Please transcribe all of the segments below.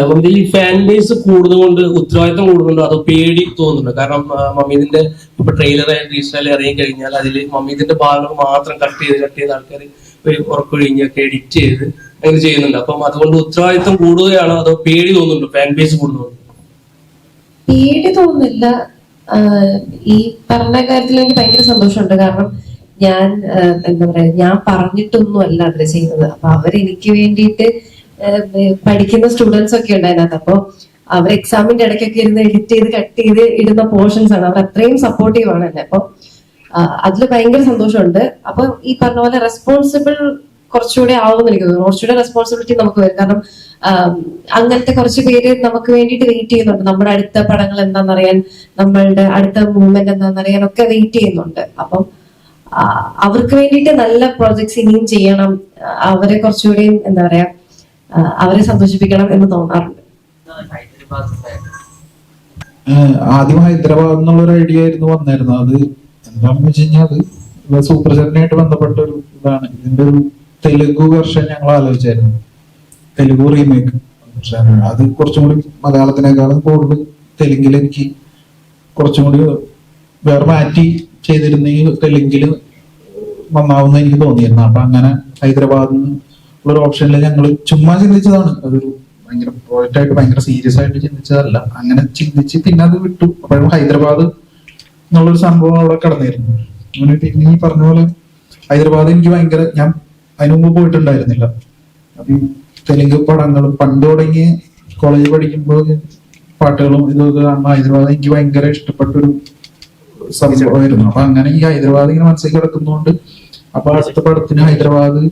അപ്പം ഈ fan base കൂടുന്നതുകൊണ്ട് ഉത്തരവാദിത്തം കൂടുന്നുണ്ടോ. അതോ പേടി തോന്നുന്നുണ്ടോ. കാരണം മമ്മീദിന്റെ ഇപ്പൊ ട്രെയിലർ റീസ്റ്റൈൽ ഇറങ്ങി കഴിഞ്ഞാൽ അതിൽ മമ്മീദിന്റെ ഭാഗങ്ങൾ മാത്രം കട്ട് ചെയ്ത് കട്ട് ചെയ്ത് ആൾക്കാർ ഉറക്കൊഴിഞ്ഞൊക്കെ എഡിറ്റ് ചെയ്ത് അങ്ങനെ ചെയ്യുന്നുണ്ട്. അപ്പം അതുകൊണ്ട് ഉത്തരവാദിത്തം കൂടുകയാണോ അതോ പേടി തോന്നുന്നുണ്ട് ഫാൻ ബേസ് കൂടുന്നുണ്ടോ പേടി തോന്നുന്നില്ല. ഈ പറഞ്ഞ കാര്യത്തിൽ എനിക്ക് ഭയങ്കര സന്തോഷമുണ്ട്. കാരണം ഞാൻ എന്താ പറയാ ഞാൻ പറഞ്ഞിട്ടൊന്നും അല്ല അതിൽ ചെയ്യുന്നത്. അപ്പൊ അവരെനിക്ക് വേണ്ടിയിട്ട് പഠിക്കുന്ന സ്റ്റുഡൻസ് ഒക്കെ ഉണ്ട് അപ്പോ അവർ എക്സാമിന്റെ ഇടയ്ക്കൊക്കെ ഇരുന്ന് എഡിറ്റ് ചെയ്ത് കട്ട് ചെയ്ത് ഇടുന്ന പോർഷൻസ് ആണ്. അവർ അത്രയും സപ്പോർട്ടീവ് ആണ് എന്നെ. അപ്പൊ അതിൽ ഭയങ്കര സന്തോഷമുണ്ട്. അപ്പൊ ഈ പറഞ്ഞ പോലെ റെസ്പോൺസിബിൾ കുറച്ചുകൂടെ ആവുമെന്ന് എനിക്ക് തോന്നുന്നു. കുറച്ചുകൂടെ റെസ്പോൺസിബിലിറ്റി നമുക്ക് വരും. കാരണം അങ്ങനത്തെ കുറച്ച് പേര് നമുക്ക് വേണ്ടിയിട്ട് വെയിറ്റ് ചെയ്യുന്നുണ്ട്. നമ്മുടെ അടുത്ത പടങ്ങൾ എന്താണെന്നറിയാൻ നമ്മളുടെ അടുത്ത മൂവ്മെന്റ് എന്താണെന്നറിയാൻ ഒക്കെ വെയിറ്റ് ചെയ്യുന്നുണ്ട്. അപ്പം അവർക്ക് വേണ്ടിയിട്ട് നല്ല പ്രോജക്ട്സ് ഇനിയും ചെയ്യണം. അവരെ കുറച്ചുകൂടി എന്താ പറയാ അവരെ സന്തോഷിപ്പിക്കണം എന്ന് തോന്നാറുണ്ട്. ആദ്യം ഹൈദരാബാദ് എന്നുള്ള ഒരു ഐഡിയ ആയിരുന്നു വന്നായിരുന്നു അത് എന്താണെന്ന് വെച്ച് കഴിഞ്ഞാൽ അത് സൂപ്പർ ചെറിനായിട്ട് ബന്ധപ്പെട്ട ഒരു ഇതാണ്. ഇതിന്റെ ഒരു തെലുഗു വെർഷൻ ഞങ്ങൾ ആലോചിച്ചായിരുന്നു. തെലുഗു റീമേക്ക് അത് കുറച്ചും കൂടി മലയാളത്തിനേക്കാളും കൂടുതൽ തെലുങ്കിൽ എനിക്ക് കുറച്ചും കൂടി വേറെ മാറ്റി ചെയ്തിരുന്നെങ്കിൽ തെലുങ്കിൽ നന്നാവുന്ന എനിക്ക് തോന്നിയിരുന്നു. അപ്പൊ അങ്ങനെ ഹൈദരാബാദിൽ നിന്ന് ഒരു ഓപ്ഷനിൽ ഞങ്ങൾ ചുമ്മാ ചിന്തിച്ചതാണ്. അതൊരു ഭയങ്കര പ്രോജക്റ്റ് ആയിട്ട് ഭയങ്കര സീരിയസ് ആയിട്ട് ചിന്തിച്ചതല്ല. അങ്ങനെ ചിന്തിച്ച് പിന്നെ അത് വിട്ടു. അപ്പോഴും ഹൈദരാബാദ് എന്നുള്ളൊരു സംഭവം അവിടെ കടന്നിരുന്നു. അങ്ങനെ പിന്നെ ഈ പറഞ്ഞ പോലെ ഹൈദരാബാദ് എനിക്ക് ഭയങ്കര ഞാൻ അതിനു മുമ്പ് പോയിട്ടുണ്ടായിരുന്നില്ല. അപ്പം തെലുങ്ക് പടങ്ങളും പണ്ട് തുടങ്ങി കോളേജ് പഠിക്കുമ്പോൾ പാട്ടുകളും ഇതൊക്കെ കാണുമ്പോൾ ഹൈദരാബാദ് എനിക്ക് ഭയങ്കര ഇഷ്ടപ്പെട്ടൊരു സംഭവമായിരുന്നു. അപ്പൊ അങ്ങനെ ഈ ഹൈദരാബാദ് ഇങ്ങനെ മനസ്സിൽ കിടക്കുന്നതുകൊണ്ട് അപ്പൊ അടുത്ത പടത്തിന് ഹൈദരാബാദ്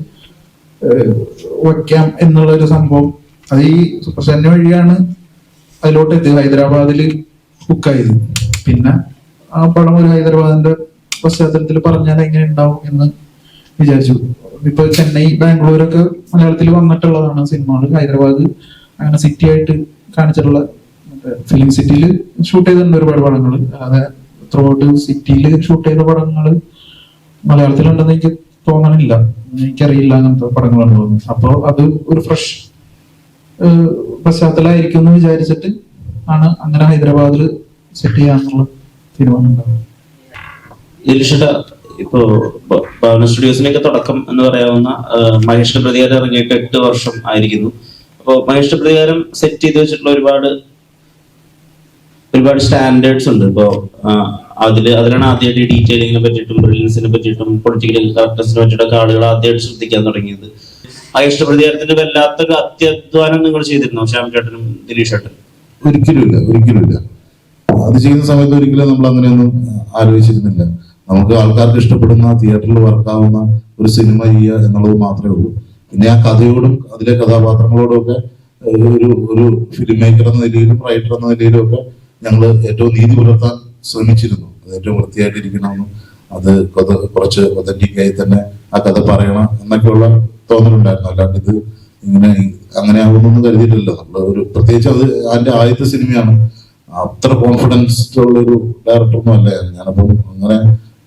വയ്ക്കാം എന്നുള്ള ഒരു സംഭവം. അത് ഈ സ്റ്റാറിന്റെ വഴിയാണ് അതിലോട്ട് എത്തിയത് ഹൈദരാബാദിൽ ബുക്കായത് പിന്നെ ആ പടം ഒരു ഹൈദരാബാദിന്റെ പശ്ചാത്തലത്തിൽ പറഞ്ഞാൽ എങ്ങനെ ഉണ്ടാവും എന്ന് വിചാരിച്ചു. ഇപ്പൊ ചെന്നൈ ബാംഗ്ലൂരൊക്കെ മലയാളത്തിൽ വന്നിട്ടുള്ളതാണ് സിനിമകൾ ഹൈദരാബാദ് അങ്ങനെ സിറ്റി ആയിട്ട് കാണിച്ചിട്ടുള്ള ഫിലിം സിറ്റിയിൽ ഷൂട്ട് ചെയ്തിട്ടുണ്ട് ഒരുപാട് പടങ്ങൾ അതെ ത്രൂ ഔട്ട് സിറ്റിയിൽ ഷൂട്ട് ചെയ്ത പടങ്ങൾ മലയാളത്തിലുണ്ടെന്ന് എനിക്ക് തോന്നണില്ല. എനിക്കറിയില്ല അങ്ങനത്തെ പടങ്ങളുണ്ടോ അപ്പൊ അത് ഒരു ഫ്രഷ് പശ്ചാത്തലമായിരിക്കും എന്ന് വിചാരിച്ചിട്ട് ആണ് അങ്ങനെ ഹൈദരാബാദിൽ സെറ്റ് ചെയ്യാനുള്ള തീരുമാനം ഇപ്പോ ഭവന സ്റ്റുഡിയോസിനൊക്കെ തുടക്കം എന്ന് പറയാവുന്ന മഹേഷ് പ്രതികാരം ഇറങ്ങിയിട്ട് എട്ട് വർഷം ആയിരിക്കുന്നു. അപ്പോൾ മഹേഷ് പ്രതികാരം സെറ്റ് ചെയ്ത് വെച്ചിട്ടുള്ള ഒരുപാട് ഒരുപാട് സ്റ്റാൻഡേർഡ്സ് ഉണ്ട്. ഇപ്പോ ആ, അതിൽ അതിലാണ് ആദ്യമായിട്ട് ഡീറ്റെയിലിങ്ങിനെ പറ്റിയിട്ടും ബ്രില്യൻസിനെ പറ്റിയിട്ടും പൊളിറ്റിക്കൽ കറക്റ്റ്നസിനെ പറ്റിയിട്ടൊക്കെ ആളുകൾ ആദ്യമായിട്ട് ശ്രദ്ധിക്കാൻ തുടങ്ങിയത്. ആ ഇഷ്ടപ്രതികാരത്തിന്റെ വല്ലാത്ത അത്യധ്വാനം നിങ്ങൾ ചെയ്തിരുന്നോ ശ്യാം ചേട്ടനും ദിലീഷ് ചേട്ടനും ഒരിക്കലുമില്ല ഒരിക്കലുമില്ല. അത് ചെയ്യുന്ന സമയത്ത് ഒരിക്കലും നമ്മൾ അങ്ങനെയൊന്നും ആലോചിച്ചിരുന്നില്ല. നമുക്ക് ആൾക്കാർക്ക് ഇഷ്ടപ്പെടുന്ന തിയേറ്ററിൽ വർക്കാവുന്ന ഒരു സിനിമ ചെയ്യുക എന്നുള്ളത് മാത്രമേ ഉള്ളൂ. പിന്നെ ആ കഥയോടും അതിലെ കഥാപാത്രങ്ങളോടും ഒക്കെ ഒരു ഒരു ഫിലിം മേക്കർ എന്ന നിലയിലും റൈറ്റർ എന്ന നിലയിലും ഒക്കെ ഞങ്ങൾ ഏറ്റവും നീതി പുലർത്താൻ ശ്രമിച്ചിരുന്നു. ഏറ്റവും വൃത്തിയായിട്ടിരിക്കണമെന്നും അത് കഥ കുറച്ച് ആയി തന്നെ ആ കഥ പറയണം എന്നൊക്കെയുള്ള തോന്നലുണ്ടായിരുന്നു. അല്ലാണ്ട് ഇത് ഇങ്ങനെ അങ്ങനെ ആകുന്നു കരുതിയിട്ടില്ല നമ്മൾ ഒരു പ്രത്യേകിച്ച് അത് അതിന്റെ ആദ്യത്തെ സിനിമയാണ്. അത്ര കോൺഫിഡൻസ് ഉള്ള ഒരു ഡയറക്ടറൊന്നും അല്ല. ഞാനപ്പം അങ്ങനെ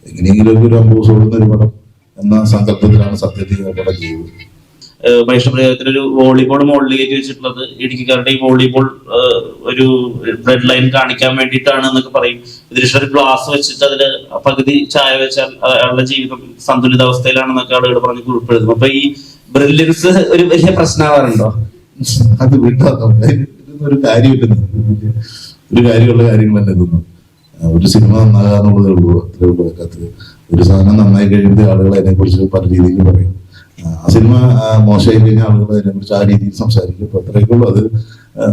എങ്ങനെയെങ്കിലും ഒരു അമ്പത് സോളുന്ന ഒരു പടം എന്ന സങ്കല്പത്തിലാണ് സത്യത്തിൽ പടം ചെയ്തത്. വൈഷ്ണവപ്രയോഗത്തിൽ ഒരു വോളിബോൾ മുകളിൽ കയറ്റി വെച്ചിട്ടുള്ളത് ഇടുക്കിക്കാരുടെ ഈ വോളിബോൾ ഒരു ബ്ലഡ് ലൈൻ കാണിക്കാൻ വേണ്ടിയിട്ടാണ് എന്നൊക്കെ പറയും. ഇതിൽ ഒരു ഗ്ലാസ് വെച്ചിട്ട് അതിൽ പകുതി ചായ വെച്ചാൽ അയാളുടെ ജീവിതം സന്തുലിതാവസ്ഥയിലാണെന്നൊക്കെ ആളുകൾ പറഞ്ഞ് കുറിപ്പെടുന്നു അപ്പൊ ഈ ബ്രില്യൻസ് ഒരു വലിയ പ്രശ്നമാവാറുണ്ടോ? അത് ഒരു കാര്യമില്ല ഒരു കാര്യമുള്ള കാര്യങ്ങളല്ല ഇതൊന്നും ഒരു സിനിമ നന്നാകാന്നുള്ളതേ ഉള്ളൂ അത്രേ ഉള്ളൂ ഒരു സാധനം നന്നായി കഴിയുമ്പോൾ ആളുകൾ അതിനെ കുറിച്ച് പല രീതിയിൽ പറയും. ആ, സിനിമ മോശമായി കഴിഞ്ഞാൽ ആളുകൾ അതിനെ കുറിച്ച് ആ രീതിയിൽ സംസാരിക്കും. അപ്പൊ അത്രയൊക്കെ ഉള്ളൂ. അത്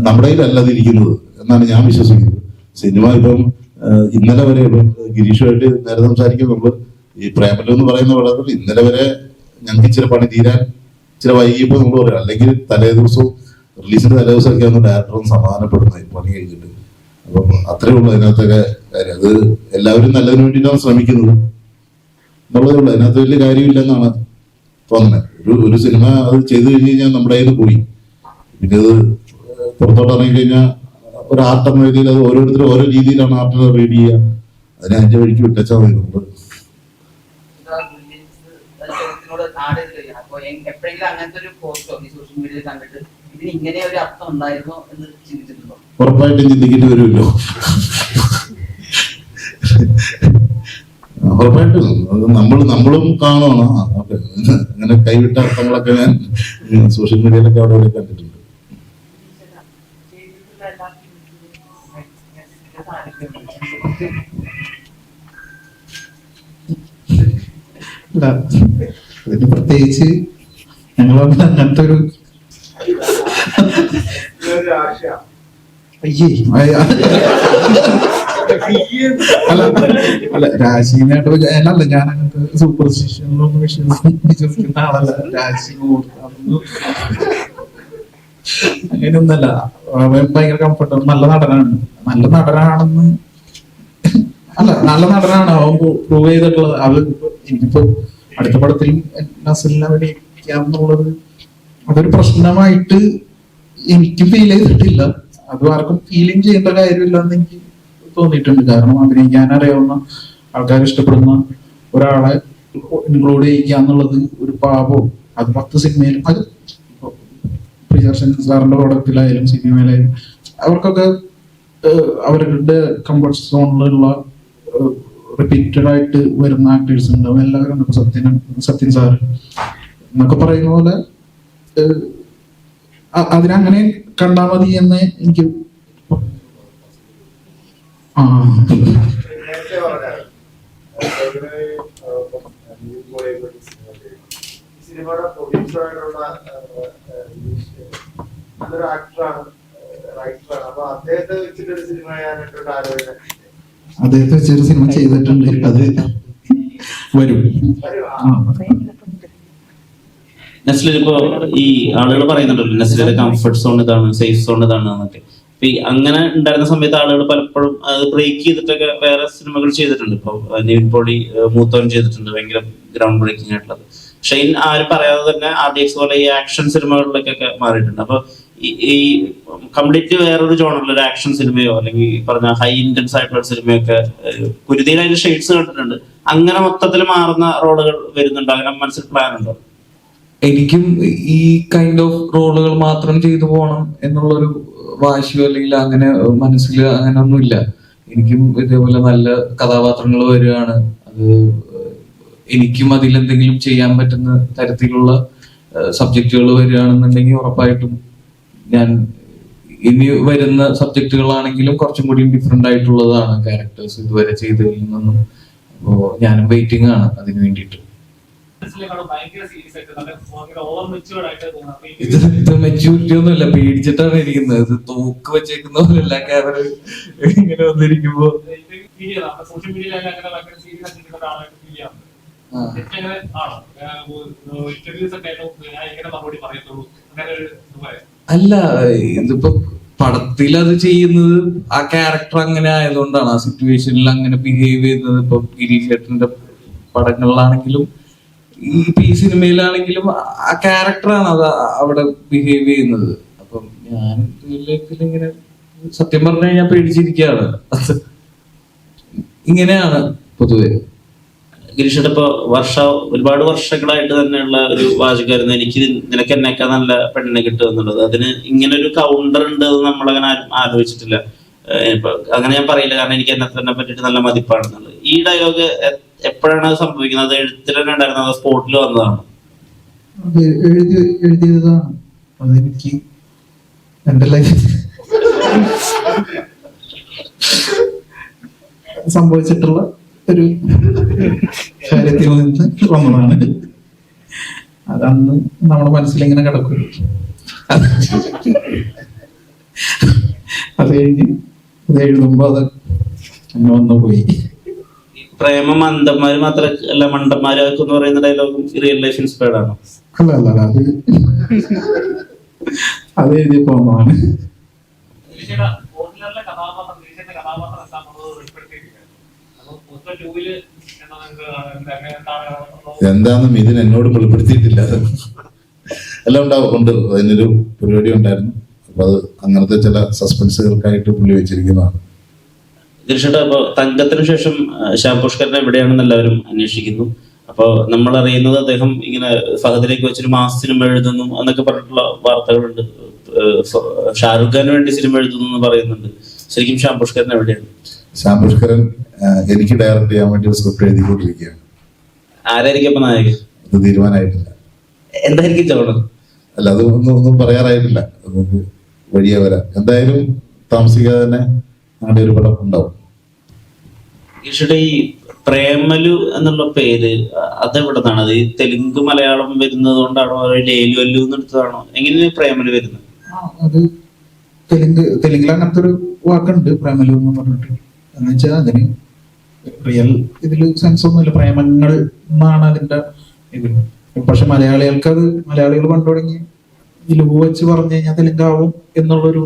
നമ്മുടെ കയ്യിലല്ല അത് ഇരിക്കുന്നത് എന്നാണ് ഞാൻ വിശ്വസിക്കുന്നത്. സിനിമ ഇപ്പം ഇന്നലെ വരെ ഇപ്പം ഗിരീഷുമായിട്ട് നേരെ സംസാരിക്കുമ്പോൾ ഈ പ്രേമലു എന്ന് പറയുന്ന പടത്തിൽ ഇന്നലെ വരെ ഞങ്ങൾക്ക് ഇച്ചിരി പണി തീരാൻ ഇച്ചിരി വൈകിയപ്പോൾ നമ്മൾ പറയാം. അല്ലെങ്കിൽ തലേ ദിവസവും റിലീസിന്റെ തലേ ദിവസമൊക്കെ ഒന്ന് ഡയറക്ടറും സമാധാനപ്പെടുന്നത് പണി കഴിഞ്ഞിട്ട്. അപ്പം അത്രേ ഉള്ളൂ അതിനകത്തൊക്കെ കാര്യം. അത് എല്ലാവരും നല്ലതിന് വേണ്ടിയിട്ടാണ് ശ്രമിക്കുന്നത്. എന്നുള്ളതേ ഉള്ളൂ. അതിനകത്ത് വലിയ കാര്യമില്ലെന്നാണ് തോന്നുന്നത് ഒരു ഒരു സിനിമ അത് ചെയ്തു കഴിഞ്ഞ് കഴിഞ്ഞാൽ നമ്മുടെ കയ്യിൽ പോയി. പിന്നെ അത് പുറത്തോട്ട് ഇറങ്ങി കഴിഞ്ഞാൽ ഒരു ആർട്ട് എന്ന രീതിയിൽ അത് ഓരോരുത്തരും ഓരോ രീതിയിലാണ് ആർട്ടിനെ റീഡ് ചെയ്യുക. അതിനെ അഞ്ച് വഴിക്ക് വിട്ടച്ചാൽ മതി നമ്മൾ അപ്പൊ ഉറപ്പായിട്ടും ചിന്തിക്കേണ്ടി വരുമല്ലോ. ഉറപ്പായിട്ടും. നമ്മൾ നമ്മളും കാണണം ഓക്കേ. അങ്ങനെ കൈവിട്ട അർത്ഥങ്ങളൊക്കെ ഞാൻ സോഷ്യൽ മീഡിയയിലൊക്കെ അവിടെ ഇവിടെ കണ്ടിട്ടുണ്ട് അതിന് പ്രത്യേകിച്ച് ഞങ്ങളൊന്നും അങ്ങനത്തെ ഒരു അയ്യേ അയ്യ. അല്ല രാശിനായിട്ട് അല്ല ഞാൻ അങ്ങനത്തെ സൂപ്പർസ്റ്റിഷനിലൊന്നും വിശ്വസിക്കുന്ന ആളല്ല. രാശി അങ്ങനെയൊന്നല്ല ഭയങ്കര കംഫർട്ടബിൾ നല്ല നടനാണ്. നല്ല നടനാണെന്ന് അല്ല നല്ല നടനാണ്. അവൻ പ്രൂവ് ചെയ്തിട്ടുള്ളത്. ഇപ്പൊ എനിക്കിപ്പോ അടുത്ത പടത്തിൽ നസലിനെ അഭിനയിക്കാം എന്നുള്ളത് അതൊരു പ്രശ്നമായിട്ട് എനിക്ക് ഫീൽ ചെയ്തിട്ടില്ല. അത് ആർക്കും ഫീലിംഗ് ചെയ്യേണ്ട കാര്യമില്ല എന്ന് തോന്നിയിട്ടുണ്ട്. കാരണം അഭിനയിക്കാൻ അറിയാവുന്ന ആൾക്കാർ ഇഷ്ടപ്പെടുന്ന ഒരാളെ ഇൻക്ലൂഡ് ചെയ്യുക എന്നുള്ളത് ഒരു പാപവും. അത് പത്ത് സിനിമയിലും അത് പ്രിയർശൻ സാറിന്റെ പ്രോഡക്റ്റിലായാലും സിനിമയിലായാലും അവർക്കൊക്കെ അവരുടെ കംഫർട്ട് സോണിലുള്ള റിപ്പീറ്റഡ് ആയിട്ട് വരുന്ന ആക്ടേഴ്സ് ഉണ്ടാവും. എല്ലാവരും ഉണ്ട്. സത്യൻ സത്യൻ സാർ എന്നൊക്കെ പറയുന്ന പോലെ അതിനങ്ങനെ കണ്ടാ മതി എന്ന് എനിക്ക് ആ നേരത്തെ പറഞ്ഞാണ് ഇവിടെ, ഏഹ്, ഇപ്പം അനിൽ പോയെ പറ്റി സിനിമ ചെയ്തു. ഈ സിനിമയുടെ പ്രൊഡ്യൂസറായിട്ടുള്ള നല്ലൊരു ആക്ടറാണ് റൈറ്ററാണ് അപ്പൊ അദ്ദേഹത്തെ വെച്ചിട്ടൊരു സിനിമ ചെയ്യാനായിട്ടൊരു ആലോചന അദ്ദേഹത്തെ വെച്ചൊരു സിനിമ ചെയ്തിട്ടുണ്ട്. അത് വരും. ആ. ഈ ആളുകൾ പറയുന്നുണ്ടല്ലോ നെസ്ലിയുടെ കംഫർട്ട് സോൺ ഇതാണ് സേഫ് സോൺ ഇതാണ് എന്നൊക്കെ. ഈ അങ്ങനെ ഉണ്ടായിരുന്ന സമയത്ത് ആളുകൾ പലപ്പോഴും അത് ബ്രേക്ക് ചെയ്തിട്ടൊക്കെ വേറെ സിനിമകൾ ചെയ്തിട്ടുണ്ട്. ഇപ്പൊ നിവിൻ പോളി മൂത്തവൻ ചെയ്തിട്ടുണ്ട്. ഭയങ്കര ഗ്രൗണ്ട് ബ്രേക്കിംഗ് ആയിട്ടുള്ളത് ഷെയ്ൻ ആരും പറയാതെ തന്നെ ആർ ഡി എക്സ് പോലെ ഈ ആക്ഷൻ സിനിമകളിലേക്കൊക്കെ മാറിയിട്ടുണ്ട്. അപ്പൊ ഈ- കംപ്ലീറ്റ് വേറൊരു ജോണറിൽ ഒരു ആക്ഷൻ സിനിമയോ അല്ലെങ്കിൽ പറഞ്ഞ ഹൈ ഇന്റൻസ് ആയിട്ടുള്ള സിനിമയൊക്കെ കുരുതിയിൽ അതിന്റെ ഷെയ്ഡ്സ് കണ്ടിട്ടുണ്ട്. അങ്ങനെ മൊത്തത്തിൽ മാറുന്ന റോളുകൾ വരുന്നുണ്ട്. അങ്ങനെ മനസ്സിൽ പ്ലാൻ ഉണ്ടോ? എനിക്കും ഈ കൈൻഡ് ഓഫ് റോളുകൾ മാത്രം ചെയ്തു പോകണം എന്നുള്ളൊരു വാശിയോ അല്ലെങ്കിൽ അങ്ങനെ മനസ്സിൽ അങ്ങനെ ഒന്നുമില്ല. എനിക്കും ഇതേപോലെ നല്ല കഥാപാത്രങ്ങൾ വരികയാണ്. അത് എനിക്കും അതിൽ എന്തെങ്കിലും ചെയ്യാൻ പറ്റുന്ന തരത്തിലുള്ള സബ്ജക്റ്റുകൾ വരികയാണെന്നുണ്ടെങ്കിൽ ഉറപ്പായിട്ടും ഞാൻ ഇനി വരുന്ന സബ്ജക്റ്റുകളാണെങ്കിലും കുറച്ചും കൂടി ഡിഫറെന്റ് ആയിട്ടുള്ളതാണ് ക്യാരക്ടേഴ്സ് ഇതുവരെ ചെയ്തതിൽ നിന്നും. അപ്പോ ഞാനും വെയിറ്റിംഗ് ആണ് അതിന് വേണ്ടിയിട്ട്. ഇത് ഇത് മെച്യൂരിറ്റി ഒന്നുമില്ല. പേടിച്ചിട്ടാണ് ഇരിക്കുന്നത്. ഇത് തോക്ക് വെച്ചേക്കുന്ന പോലെയല്ല ക്യാമറ ഇങ്ങനെ വന്നിരിക്കുമ്പോ. സോഷ്യൽ മീഡിയയിലൊക്കെ അങ്ങനെ ഭയങ്കര സീരിയസ് ആയിട്ട് ഫീൽ അല്ല ഇതിപ്പോ പടത്തിൽ അത് ചെയ്യുന്നത് ആ ക്യാരക്ടർ അങ്ങനെ ആയതുകൊണ്ടാണ്. ആ സിറ്റുവേഷനിൽ അങ്ങനെ ബിഹേവ് ചെയ്യുന്നത് ഇപ്പൊ ഗിരീഷ് ചേട്ടന്റെ പടങ്ങളിലാണെങ്കിലും ഇപ്പൊ പി സിനിമയിലാണെങ്കിലും ആ ക്യാരക്ടറാണ് അത് അവിടെ ബിഹേവ് ചെയ്യുന്നത്. അപ്പം ഞാൻ ഇങ്ങനെ സത്യം പറഞ്ഞു കഴിഞ്ഞാൽ പേടിച്ചിരിക്കുകയാണ്. ഇങ്ങനെയാണ് പൊതുവെ. ഗിരീഷയുടെ ഇപ്പൊ വർഷ ഒരുപാട് വർഷങ്ങളായിട്ട് തന്നെയുള്ള ഒരു വാചകമായിരുന്നു. എനിക്ക് നിനക്ക് എന്നെക്കാ നല്ല പെണ്ണിനെ കിട്ടുക എന്നുള്ളത്. അതിന് ഇങ്ങനെ ഒരു കൗണ്ടർ ഉണ്ട് എന്ന് നമ്മളങ്ങനെ ആരും ആലോചിച്ചിട്ടില്ല. അങ്ങനെ ഞാൻ പറയില്ല. കാരണം എനിക്ക് എന്നെ തന്നെ പറ്റിയിട്ട് നല്ല മതിപ്പാണെന്നുള്ളത്. ഈ ഡയലോഗ് എപ്പോഴാണ് അത് സംഭവിക്കുന്നത്? തന്നെ ഉണ്ടായിരുന്നത് സ്പോട്ടിൽ വന്നതാണ്. സംഭവിച്ചിട്ടുള്ള ഒരു കാര്യത്തിൽ നിന്ന് വന്നതാണ്. അതന്ന് നമ്മുടെ മനസ്സിലിങ്ങനെ കിടക്കും അത് കഴിഞ്ഞ് അത് എഴുതുമ്പോ അത് അങ്ങനെ വന്നു പോയി പ്രേമം മന്ദന്മാര് മാത്രമല്ല മണ്ടന്മാരാക്കും എന്ന് പറയുന്ന ഡയലോഗും റിയൽ ലൈഫ് ഇൻസ്പയർഡ് ആണ്. അല്ല അല്ല അല്ല, അത് അത് എഴുതിയപ്പോ എന്താണെന്നും ഇതിന് എന്നോട് വെളിപ്പെടുത്തിയിട്ടില്ല. എല്ലാം ഉണ്ടാവും ഉണ്ട്. അതിനൊരു പരിപാടി ഉണ്ടായിരുന്നു. അപ്പൊ അത് അങ്ങനത്തെ ചില സസ്പെൻസുകൾക്കായിട്ട് പുള്ളി വെച്ചിരിക്കുന്നതാണ്. തീർച്ചയായിട്ടും അപ്പൊ തങ്കത്തിന് ശേഷം ശ്യാം പുഷ്കരൻ എവിടെയാണെന്ന് എല്ലാവരും അന്വേഷിക്കുന്നു. അപ്പൊ നമ്മൾ അറിയുന്നത് അദ്ദേഹം ഇങ്ങനെ ഫഹദിലേക്ക് വെച്ചൊരു മാസത്തിനും എഴുതുന്നു എന്നൊക്കെ പറഞ്ഞിട്ടുള്ള വാർത്തകളുണ്ട്. ഷാരൂഖ് ഷാറുഖ് ഖാന് വേണ്ടി സിനിമ എഴുതുന്നു എന്ന് പറയുന്നുണ്ട്. ശരിക്കും ശ്യാം പുഷ്കരൻ എവിടെയാണ്? ശ്യാം പുഷ്കരൻ എനിക്ക് ഡയറക്റ്റ് ചെയ്യാൻ വേണ്ടി സ്ക്രിപ്റ്റ് എഴുതിക്കൊണ്ടിരിക്കുകയാണ്. ആരായിരിക്കും അപ്പൊ നായകൻ? അത് തീരുമാനമായിട്ടില്ല. എന്തായിരിക്കും ചോണം അല്ല അത് ഒന്നും ഒന്നും പറയാറായിട്ടില്ല. നമുക്ക് വഴിയെ വരാം. എന്തായാലും താമസിക്കാതെ തന്നെ ഞങ്ങളുടെ ഒരു പടം ഉണ്ടാവും. ഈഷയുടെ ഈ പ്രേമലു എന്നുള്ള പേര് അതെവിടെ നിന്നാണ് അത് ഈ തെലുങ്ക് മലയാളം വരുന്നത് കൊണ്ടാണോ ലേലു അല്ലു എന്നെടുത്തതാണോ? എങ്ങനെയാണ് പ്രേമലു വരുന്നത്? അത് തെലുങ്ക് തെലുങ്കിൽ അങ്ങനത്തെ ഒരു വാക്കുണ്ട് പ്രേമലു എന്ന് പറഞ്ഞിട്ട്. എന്ന് വെച്ചാൽ അതിന് റിയൽ ഇതിൽ സെൻസ് ഒന്നുമില്ല. പ്രേമങ്ങൾ എന്നാണ് അതിന്റെ ഇത്. പക്ഷെ മലയാളികൾക്ക് അത് മലയാളികൾ പണ്ട് തുടങ്ങി ലഘു വെച്ച് പറഞ്ഞു കഴിഞ്ഞാൽ തെലുങ്കാവും എന്നുള്ളൊരു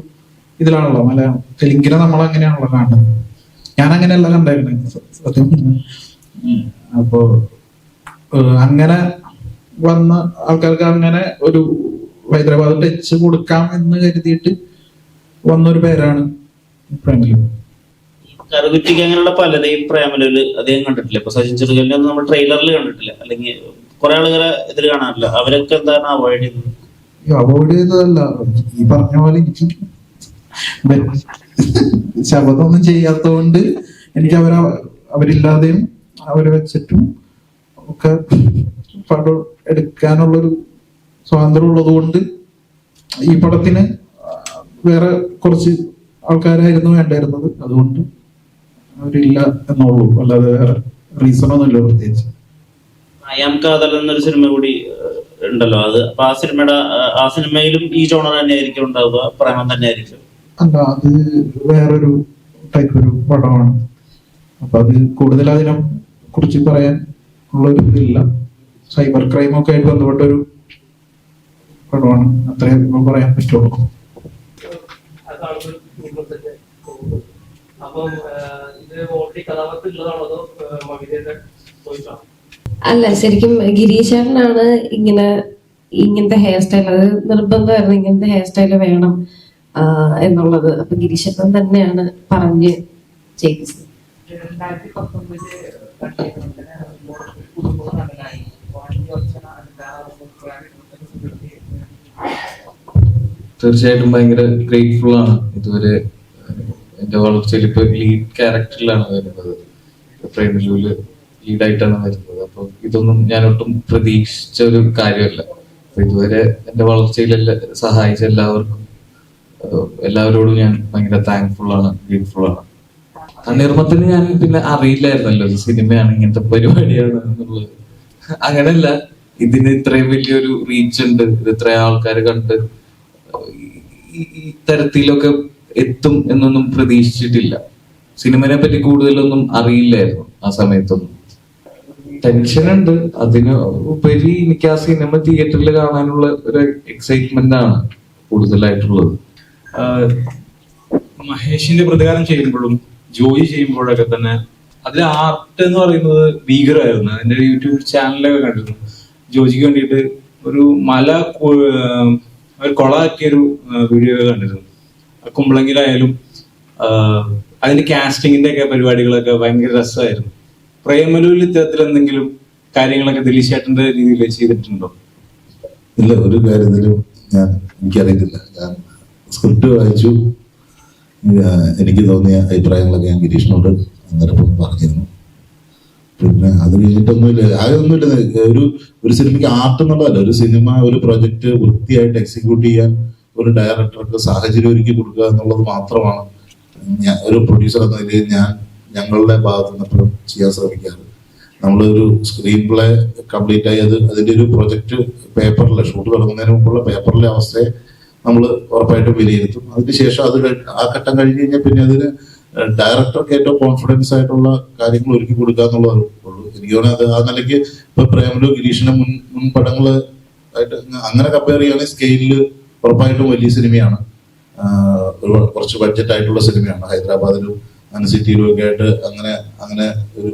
ഇതിലാണല്ലോ മലയാളം. തെലുങ്കിനെ നമ്മൾ അങ്ങനെയാണല്ലോ കാണുന്നത്. ഞാൻ അങ്ങനെയല്ല കണ്ടായിരുന്നു. സത്യം അപ്പോ അങ്ങനെ വന്ന ആൾക്കാർക്ക് അങ്ങനെ ഒരു ഹൈദരാബാദ് ടച്ച് കൊടുക്കാം എന്ന് കരുതിയിട്ട് വന്നൊരു പേരാണ് പ്രേമലു. കറുകുറ്റിക്ക് അങ്ങനെയുള്ള പലരെയും പ്രേമലുവിൽ അധികം കണ്ടിട്ടില്ല. ഇപ്പൊ സച്ചിൻ ചെറുകലിനെ ഒന്നും നമ്മൾ ട്രെയിലറിൽ കണ്ടിട്ടില്ല. അല്ലെങ്കിൽ കുറെ ആളുകളെ ഇതിൽ കാണാറില്ല. അവരൊക്കെ എന്താണ് അവോയ്ഡ് ചെയ്തത്? അവോയ്ഡ് ചെയ്തതല്ല. ഈ പറഞ്ഞ പോലെ എനിക്ക് ശബദമൊന്നും ചെയ്യാത്തതുകൊണ്ട് എനിക്ക് അവരെ അവരില്ലാതെയും അവരെ വെച്ചിട്ടും ഒക്കെ പടം എടുക്കാനുള്ളൊരു സ്വാതന്ത്ര്യം ഉള്ളത് കൊണ്ട് ഈ പടത്തിന് വേറെ കുറച്ച് ആൾക്കാരായിരുന്നു വേണ്ടായിരുന്നത്. അതുകൊണ്ട് അവരില്ല എന്നുള്ളൂ. അല്ലാതെ വേറെ റീസൺ ഒന്നുമില്ല പ്രത്യേകിച്ച് എന്നൊരു സിനിമ കൂടി ഉണ്ടല്ലോ. അത് അപ്പൊ ആ സിനിമയുടെ ആ- ആ സിനിമയിലും ഈ ജോണർ തന്നെയായിരിക്കും ഉണ്ടാവുക പ്രേമം തന്നെയായിരിക്കും. അല്ല അത് വേറൊരു ടൈപ്പ് ഒരു പടമാണ്. അപ്പൊ അത് കൂടുതൽ അതിനെ കുറിച്ച് പറയാൻ ഉള്ള ഒരു ഇതില്ല. സൈബർ ക്രൈം ഒക്കെ ആയിട്ട് ബന്ധപ്പെട്ട ഒരു പടമാണ്. അത്രേ ഇപ്പൊ പറയാൻ പറ്റുള്ളൂ. അപ്പം ഇത് ഓൾറെഡി കഥാപാത്രം ഉള്ളതാണോ അതോ അല്ല ശരിക്കും ഗിരീശേട്ടനാണ് ഇങ്ങനെ ഇങ്ങനത്തെ ഹെയർ സ്റ്റൈൽ അത് നിർബന്ധമായിരുന്നു ഇങ്ങനത്തെ ഹെയർ സ്റ്റൈൽ വേണം. എന്നുള്ളത്. അപ്പൊ ഗിരീശപ്പൻ തന്നെയാണ് പറഞ്ഞ് ചെയ്തത്. തീർച്ചയായിട്ടും ഭയങ്കര ഗ്രേറ്റ്ഫുൾ ആണ്. ഇതുവരെ എന്റെ വളർച്ചയിൽ ഇപ്പൊ ലീഡ് ക്യാരക്ടറിലാണ് വരുന്നത്. പ്രേമിലൂൽ ലീഡായിട്ടാണ് വരുന്നത്. അപ്പൊ ഇതൊന്നും ഞാൻ ഒട്ടും പ്രതീക്ഷിച്ച ഒരു കാര്യമല്ല. ഇതുവരെ എന്റെ വളർച്ചയിൽ സഹായിച്ച എല്ലാവർക്കും എല്ലാവരോടും ഞാൻ ഭയങ്കര താങ്ക്ഫുൾ ആണ് ഗ്രേറ്റ്ഫുൾ ആണ്. നിർമ്മത്തിന് ഞാൻ പിന്നെ അറിയില്ലായിരുന്നല്ലോ സിനിമയാണ് ഇങ്ങനത്തെ പരിപാടിയാണ് എന്നുള്ളത്. അങ്ങനെയല്ല ഇതിന് ഇത്രയും വലിയൊരു റീച്ച് ഉണ്ട് ഇത് ഇത്രയും ആൾക്കാർ കണ്ട് ഈ- തരത്തിലൊക്കെ എത്തും എന്നൊന്നും പ്രതീക്ഷിച്ചിട്ടില്ല. സിനിമനെ പറ്റി കൂടുതലൊന്നും അറിയില്ലായിരുന്നു ആ സമയത്തൊന്നും. ടെൻഷൻ ഉണ്ട് അതിന് ഉപരി എനിക്ക് ആ സിനിമ തിയേറ്ററിൽ കാണാനുള്ള ഒരു എക്സൈറ്റ്മെന്റ് ആണ് കൂടുതലായിട്ടുള്ളത്. മഹേഷിന്റെ പ്രതികാരം ചെയ്യുമ്പോഴും ജോലി ചെയ്യുമ്പോഴൊക്കെ തന്നെ അതിൽ ആർട്ട് എന്ന് പറയുന്നത് ഭീകരമായിരുന്നു അതിന്റെ യൂട്യൂബ് ചാനലൊക്കെ കണ്ടിരുന്നു. ജോജിക്ക് വേണ്ടിയിട്ട് ഒരു മല ഒരു കൊളാക്കിയ ഒരു വീഡിയോ കണ്ടിരുന്നു. കുമ്പളങ്കിലായാലും അതിന്റെ കാസ്റ്റിങ്ങിന്റെ ഒക്കെ പരിപാടികളൊക്കെ ഭയങ്കര രസമായിരുന്നു. പ്രേമലൂരിൽ ഇത്തരത്തിൽ എന്തെങ്കിലും കാര്യങ്ങളൊക്കെ ദിലീഷ് ചേട്ടന്റെ രീതിയിൽ ചെയ്തിട്ടുണ്ടോ? ഇല്ല ഒരു കാര്യത്തിലും ഞാൻ എനിക്കറിയില്ല ഞാൻ സ്ക്രിപ്റ്റ് വായിച്ചു. എനിക്ക് തോന്നിയ അഭിപ്രായങ്ങളൊക്കെ ഞാൻ ഗിരീഷിനോട് അന്നേരം പറഞ്ഞിരുന്നു. പിന്നെ അത് കഴിഞ്ഞിട്ടൊന്നുമില്ല. ആകെയൊന്നുമില്ല ഒരു ഒരു സിനിമയ്ക്ക് ആർട്ട് എന്നുള്ളതല്ല. ഒരു സിനിമ ഒരു പ്രൊജക്ട് വൃത്തിയായിട്ട് എക്സിക്യൂട്ട് ചെയ്യാൻ ഒരു ഡയറക്ടർക്ക് സാഹചര്യം ഒരുക്കി കൊടുക്കുക എന്നുള്ളത് മാത്രമാണ് ഞാൻ ഒരു പ്രൊഡ്യൂസർ എന്ന നിലയിൽ ഞാൻ ഞങ്ങളുടെ ഭാഗത്ത് നിന്ന് എപ്പോഴും ചെയ്യാൻ ശ്രമിക്കാറ്. നമ്മളൊരു സ്ക്രീൻ പ്ലേ കംപ്ലീറ്റ് ആയി അത് അതിന്റെ ഒരു പ്രൊജക്ട് പേപ്പറിലെ ഷൂട്ട് തുടങ്ങുന്നതിന് മുമ്പുള്ള പേപ്പറിലെ അവസ്ഥയെ നമ്മൾ ഉറപ്പായിട്ടും വിലയിരുത്തും അതിനുശേഷം അത് ആ ഘട്ടം കഴിഞ്ഞ് കഴിഞ്ഞാൽ പിന്നെ അതിന് ഡയറക്ടർക്ക് ഏറ്റവും കോൺഫിഡൻസ് ആയിട്ടുള്ള കാര്യങ്ങൾ ഒരുക്കി കൊടുക്കുക എന്നുള്ളതേ ഉള്ളൂ. എനിക്ക് തോന്നുന്നത് ആ നിലയ്ക്ക് ഇപ്പൊ പ്രേമലു ഗിരീഷിന്റെ മുൻ മുൻ പടങ്ങൾ ആയിട്ട് അങ്ങനെ കമ്പയർ ചെയ്യുകയാണെങ്കിൽ സ്കെയിലിൽ ഉറപ്പായിട്ടും വലിയ സിനിമയാണ്. കുറച്ച് ബഡ്ജറ്റ് ആയിട്ടുള്ള സിനിമയാണ്. ഹൈദരാബാദിലും അങ്ങനെ സിറ്റിയിലും ഒക്കെ ആയിട്ട് അങ്ങനെ അങ്ങനെ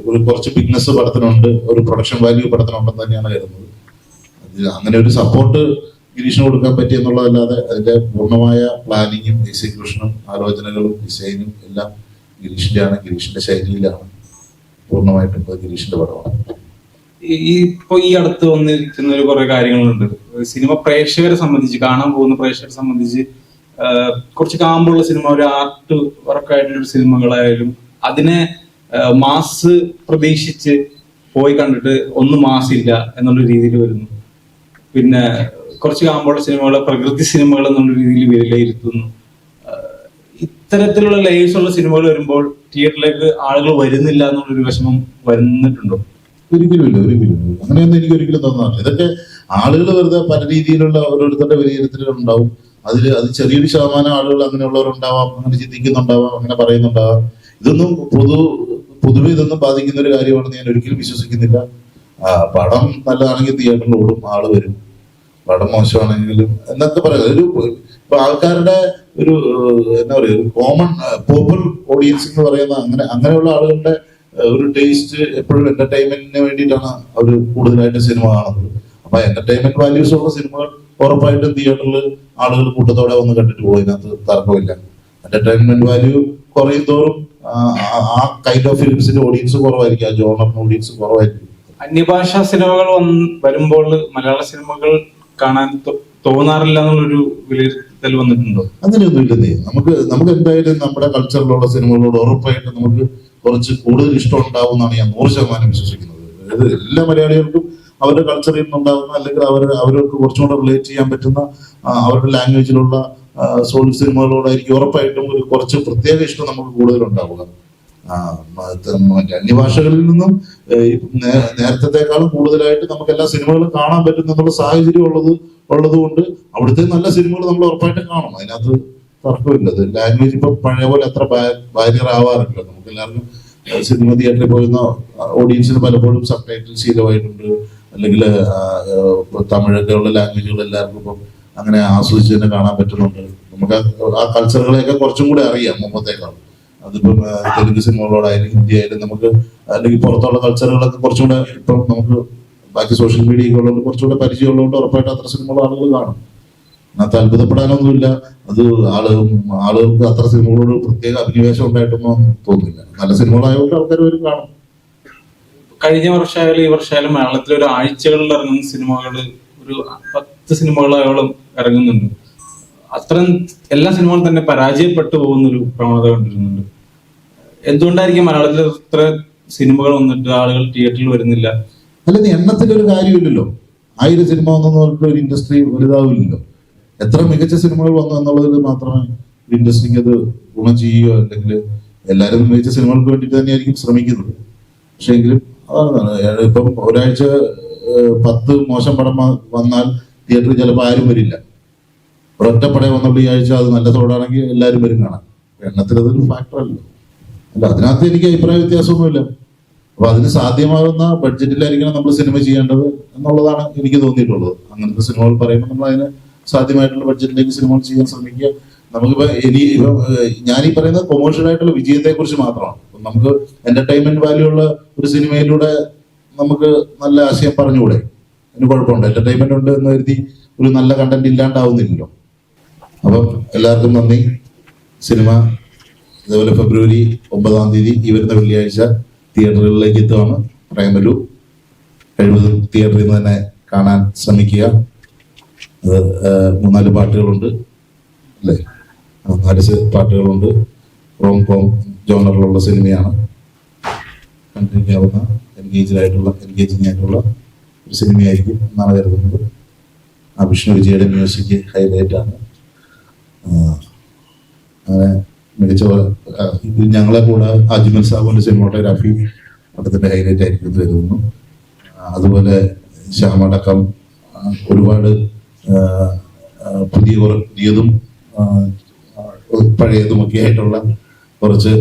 ഒരു കുറച്ച് ബിഗ്നസ് പടത്തിനുണ്ട്. ഒരു പ്രൊഡക്ഷൻ വാല്യൂ പടത്തിനുണ്ടെന്ന് തന്നെയാണ് കരുതുന്നത്. അങ്ങനെ ഒരു സപ്പോർട്ട് ഗിരീഷിന് കൊടുക്കാൻ പറ്റി എന്നുള്ളതല്ലാതെ അതിന്റെ പൂർണമായ പ്ലാനിങ്ങും എക്സിക്യൂഷനും ആലോചനകളും ഡിസൈനും എല്ലാം ഗിരീഷിന്റെ ആണ് ഗിരീഷിന്റെ ശൈലിയിലാണ് പൂർണമായിട്ടും ഗിരീഷിന്റെ പടമാണ്. ഈ- ഈ ഇപ്പൊ ഈ അടുത്ത് വന്നിരിക്കുന്ന ഒരു കുറെ കാര്യങ്ങളുണ്ട്. സിനിമ പ്രേക്ഷകരെ സംബന്ധിച്ച് കാണാൻ പോകുന്ന പ്രേക്ഷകരെ സംബന്ധിച്ച് കുറച്ച് കാമ്പുള്ള സിനിമ ഒരു ആർട്ട് വർക്കായിട്ടുള്ള സിനിമകളായാലും അതിനെ മാസ് പ്രതീക്ഷിച്ച് പോയി കണ്ടിട്ട് ഒന്നും മാസില്ല എന്നുള്ള രീതിയിൽ വരുന്നു. പിന്നെ കുറച്ച് കാണുമ്പോൾ സിനിമകൾ പ്രകൃതി സിനിമകൾ എന്നുള്ള രീതിയിൽ വിലയിരുത്തുന്നു. ഇത്തരത്തിലുള്ള ലേയേഴ്സ് ഉള്ള സിനിമകൾ വരുമ്പോൾ തിയേറ്ററിലേക്ക് ആളുകൾ വരുന്നില്ല എന്നുള്ളൊരു വിഷമം വരുന്നിട്ടുണ്ടോ ഒരിക്കലും ഇല്ല ഒരിക്കലും. ഇല്ല. അങ്ങനെയൊന്നും എനിക്ക് ഒരിക്കലും തോന്നാറില്ല. ഇതൊക്കെ ആളുകൾ വെറുതെ പല രീതിയിലുള്ള ഓരോരുത്തരുടെ വിലയിരുത്തലുകൾ ഉണ്ടാവും അതിൽ അത് ചെറിയൊരു ശതമാനം ആളുകൾ അങ്ങനെയുള്ളവരുണ്ടാവാം അങ്ങനെ ചിന്തിക്കുന്നുണ്ടാവാം അങ്ങനെ പറയുന്നുണ്ടാവാം. ഇതൊന്നും പൊതു പൊതുവെ ഇതൊന്നും ബാധിക്കുന്ന ഒരു കാര്യമാണെന്ന് ഞാൻ ഒരിക്കലും വിശ്വസിക്കുന്നില്ല. പടം നല്ലതാണെങ്കിൽ തിയേറ്ററിൽ ഓടും ആൾ വരും. പടം മോശമാണെങ്കിലും എന്നൊക്കെ പറയാം ഒരു ഇപ്പൊ ആൾക്കാരുടെ ഒരു എന്താ പറയുക ഒരു കോമൺ പോപ്പുലർ ഓഡിയൻസ് എന്ന് പറയുന്ന അങ്ങനെ അങ്ങനെയുള്ള ആളുകളുടെ ഒരു ടേസ്റ്റ് എപ്പോഴും എന്റർടൈൻമെന്റിന് വേണ്ടിയിട്ടാണ് അവർ കൂടുതലായിട്ട് സിനിമ കാണുന്നത്. അപ്പൊ എന്റർടൈൻമെന്റ് വാല്യൂസ് ഉള്ള സിനിമകൾ ഉറപ്പായിട്ടും തിയേറ്ററിൽ ആളുകൾ കൂട്ടത്തോടെ വന്ന് കണ്ടിട്ട് പോകും. ഇതിനകത്ത് തർക്കമില്ല. എന്റർടൈൻമെന്റ് വാല്യൂ കുറയും തോറും ആ, കൈൻഡ് ഓഫ് ഫിലിംസിന്റെ ഓഡിയൻസ് കുറവായിരിക്കും. ആ ജോണറിന്റെ ഓഡിയൻസ് കുറവായിരിക്കും. അന്യഭാഷാ സിനിമകൾ വരുമ്പോൾ മലയാള സിനിമകൾ കാണാൻ തോന്നാറില്ല എന്നുള്ളൊരു വിലയിരുത്തൽ വന്നിട്ടുണ്ടോ? അങ്ങനെയൊന്നും ഇല്ലെന്നേ നമുക്ക് നമുക്ക് എന്തായാലും നമ്മുടെ കൾച്ചറിലുള്ള സിനിമകളോട് ഉറപ്പായിട്ട് നമുക്ക് കുറച്ച് കൂടുതൽ ഇഷ്ടം ഉണ്ടാവും എന്നാണ് ഞാൻ നൂറ് ശതമാനം വിശ്വസിക്കുന്നത്. അതായത് എല്ലാ മലയാളികൾക്കും അവരുടെ കൾച്ചറിൽ നിന്നുണ്ടാകുന്ന അല്ലെങ്കിൽ അവർ അവർക്ക് കുറച്ചും കൂടെ റിലേറ്റ് ചെയ്യാൻ പറ്റുന്ന അവരുടെ ലാംഗ്വേജിലുള്ള സോൾ സിനിമകളോടായിരിക്കും ഉറപ്പായിട്ടും ഒരു കുറച്ച് പ്രത്യേക ഇഷ്ടം നമുക്ക് കൂടുതൽ അന്യഭാഷകളിൽ നിന്നും നേരത്തെക്കാളും കൂടുതലായിട്ട് നമുക്ക് എല്ലാ സിനിമകളും കാണാൻ പറ്റുന്ന സാഹചര്യം ഉള്ളത് ഉള്ളത് കൊണ്ട് അവിടുത്തെ നല്ല സിനിമകൾ നമ്മൾ ഉറപ്പായിട്ട് കാണും അതിനകത്ത് തർക്കമില്ല. അത് ലാംഗ്വേജ് ഇപ്പൊ പഴയ പോലെ അത്ര ബാരിയർ ആവാറില്ല. നമുക്ക് എല്ലാവർക്കും സിനിമ തിയേറ്ററിൽ പോയിരുന്ന ഓഡിയൻസിന് പലപ്പോഴും സബ് ടൈറ്റിൽ ശീലമായിട്ടുണ്ട് അല്ലെങ്കിൽ തമിഴൊക്കെ ഉള്ള ലാംഗ്വേജുകൾ എല്ലാവർക്കും ഇപ്പം അങ്ങനെ ആസ്വദിച്ച് തന്നെ കാണാൻ പറ്റുന്നുണ്ട്. നമുക്ക് ആ- കൾച്ചറുകളെയൊക്കെ കുറച്ചും കൂടി അറിയാം മുമ്പത്തേക്കാൾ അതിപ്പം തെലുങ്ക് സിനിമകളോടായാലും ഹിന്ദി ആയാലും നമുക്ക് അല്ലെങ്കിൽ പുറത്തുള്ള കൾച്ചറുകളൊക്കെ കുറച്ചുകൂടെ ഇപ്പം നമുക്ക് ബാക്കി സോഷ്യൽ മീഡിയ ഉള്ളതുകൊണ്ട് കുറച്ചുകൂടെ പരിചയമുള്ളതുകൊണ്ട് ഉറപ്പായിട്ട് അത്ര സിനിമകൾ ആളുകൾ കാണും. അതിനകത്ത് അത്ഭുതപ്പെടാനൊന്നുമില്ല. അത് ആൾ ആളുകൾക്ക് അത്ര സിനിമകളോട് പ്രത്യേക അഭിനിവേശം ഉണ്ടായിട്ടൊന്നും തോന്നുന്നില്ല. നല്ല സിനിമകളായതുകൊണ്ട് ആൾക്കാർ വരും കാണും. കഴിഞ്ഞ വർഷമായാലും ഈ വർഷമായാലും മലയാളത്തിൽ ഒരു ആഴ്ചകളിൽ ഇറങ്ങുന്ന സിനിമകൾ ഒരു പത്ത് സിനിമകളോളം ഇറങ്ങുന്നുണ്ട്. അത്തരം എല്ലാ സിനിമകളും തന്നെ പരാജയപ്പെട്ടു പോകുന്ന ഒരു പ്രവണത കണ്ടിരുന്നുണ്ട്. എന്തുകൊണ്ടായിരിക്കും മലയാളത്തിൽ ഇത്ര സിനിമകൾ വന്നിട്ട് ആളുകൾ തിയേറ്ററിൽ വരുന്നില്ല? അല്ലെങ്കിൽ ഒരു കാര്യമില്ലല്ലോ. ആയിരം സിനിമ വന്നെന്ന് പറഞ്ഞിട്ട് ഒരു ഇൻഡസ്ട്രി വലുതാവില്ലല്ലോ. എത്ര മികച്ച സിനിമകൾ വന്നു എന്നുള്ളതിൽ മാത്രമേ ഇൻഡസ്ട്രിക്ക് അത് ഗുണം ചെയ്യുകയോ അല്ലെങ്കിൽ എല്ലാവരും മികച്ച സിനിമകൾക്ക് വേണ്ടിയിട്ട് തന്നെയായിരിക്കും ശ്രമിക്കുന്നത്. പക്ഷേ എങ്കിലും അതാണ്. ഇപ്പം ഒരാഴ്ച പത്ത് മോശം പടം വന്നാൽ തിയേറ്ററിൽ ചിലപ്പോൾ ആരും വരില്ല. ഒരൊറ്റ വന്നുള്ള ഈ ആഴ്ച അത് നല്ല തോടാണെങ്കിൽ എല്ലാവരും വരും കാണാൻ. എണ്ണത്തിൽ അതൊരു ഫാക്ടറല്ലോ അല്ല. അതിനകത്ത് എനിക്ക് അഭിപ്രായ വ്യത്യാസമൊന്നുമില്ല. അപ്പൊ അതിന് സാധ്യമാകുന്ന ബഡ്ജറ്റിലായിരിക്കണം നമ്മൾ സിനിമ ചെയ്യേണ്ടത് എന്നുള്ളതാണ് എനിക്ക് തോന്നിയിട്ടുള്ളത്. അങ്ങനത്തെ സിനിമകൾ പറയുമ്പോൾ നമ്മൾ അതിന് സാധ്യമായിട്ടുള്ള ബഡ്ജറ്റിലേക്ക് സിനിമകൾ ചെയ്യാൻ ശ്രമിക്കുക. നമുക്കിപ്പോ ഇനി ഇപ്പൊ ഞാനീ പറയുന്നത് കൊമേഴ്ഷ്യൽ ആയിട്ടുള്ള വിജയത്തെ കുറിച്ച് മാത്രമാണ് നമുക്ക് എന്റർടൈൻമെന്റ് വാല്യൂ ഉള്ള ഒരു സിനിമയിലൂടെ നമുക്ക് നല്ല ആശയം പറഞ്ഞുകൂടെ? അതിന് കുഴപ്പമുണ്ട്. എന്റർടൈൻമെന്റ് ഉണ്ട് എന്ന് കരുതി ഒരു നല്ല കണ്ടന്റ് ഇല്ലാണ്ടാവുന്നില്ലല്ലോ. അപ്പം എല്ലാവർക്കും നന്ദി. സിനിമ അതേപോലെ ഫെബ്രുവരി ഒമ്പതാം തീയതി ഈ വരുന്ന വെള്ളിയാഴ്ച തിയേറ്ററുകളിലേക്ക് എത്തുകയാണ് പ്രേമലു കഴിവതും തിയേറ്ററിൽ നിന്ന് തന്നെ കാണാൻ ശ്രമിക്കുക. അത് മൂന്നാൽ പാട്ടുകളുണ്ട് അല്ലേ? നാല് പാട്ടുകളുണ്ട്. റോം കോം ജോണറിലുള്ള സിനിമയാണ്. കണ്ടിരിക്കാവുന്ന എൻഗേജ്ഡ് ആയിട്ടുള്ള എൻഗേജിങ് ആയിട്ടുള്ള ഒരു സിനിമയായിരിക്കും എന്നാണ് കരുതുന്നത് ആ വിഷ്ണു വിജയുടെ മ്യൂസിക് ഹൈലൈറ്റ് ആണ് അങ്ങനെ മികച്ച ഞങ്ങളെ കൂടെ അജ്മൽ സാബുവിന്റെ സിനിമോട്ടോഗ്രാഫി പടത്തിന്റെ ഹൈലൈറ്റ് ആയിരിക്കും എന്ന് കരുതുന്നു. അതുപോലെ ശ്യാമടക്കം ഒരുപാട് പുതിയ പുതിയതും പഴയതുമൊക്കെ ആയിട്ടുള്ള കുറച്ച്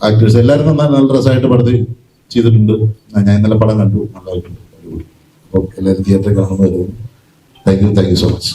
ആക്ടേഴ്സ് എല്ലാവരും നന്നായി നല്ല രസമായിട്ട് പടത്തിൽ ചെയ്തിട്ടുണ്ട്. ഞാൻ ഇന്നലെ പടം കണ്ടു. നല്ലതായിട്ടുണ്ട് അപ്പോൾ എല്ലാവരും തിയേറ്ററിൽ കാണുന്നവരും thank you thank you so much